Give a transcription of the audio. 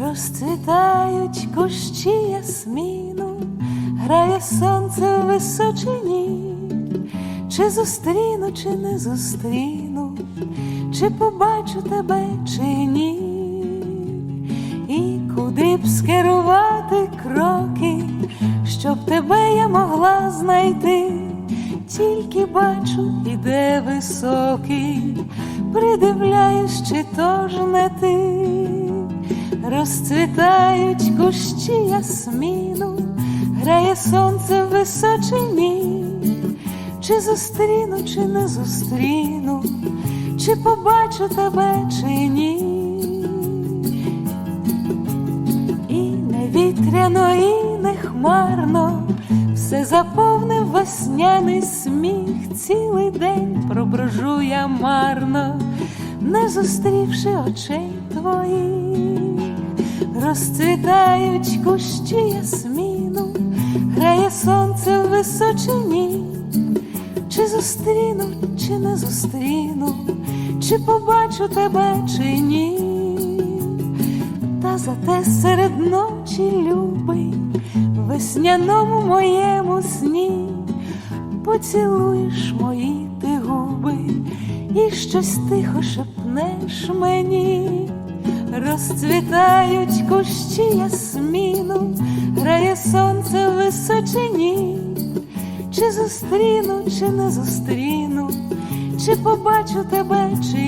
Розцвітають кущі ясміну, грає сонце в височині. Чи зустріну, чи не зустріну, чи побачу тебе, чи ні, і куди б скерувати кроки, щоб тебе я могла знайти, тільки бачу, іде високий, придивляюсь, чи то ж не ти, розцвітають кущі ясміну, грає сонце в височині. Чи зустріну, чи не зустріну, чи побачу тебе, чи ні. І не вітряно, і не хмарно, все заповнив весняний сміх, цілий день проброжу я марно, не зустрівши очей твоїх, розцвітають кущі ясміну, грає сонце в височині. Чи зустріну, чи не зустріну, чи побачу тебе, чи ні, та зате серед ночі любий, весняному моєму сні, поцілуєш мої ти губи, і щось тихо шепнеш мені, розцвітають кущі ясміну, Чи зустріну, чи не зустріну, чи побачу тебе, чи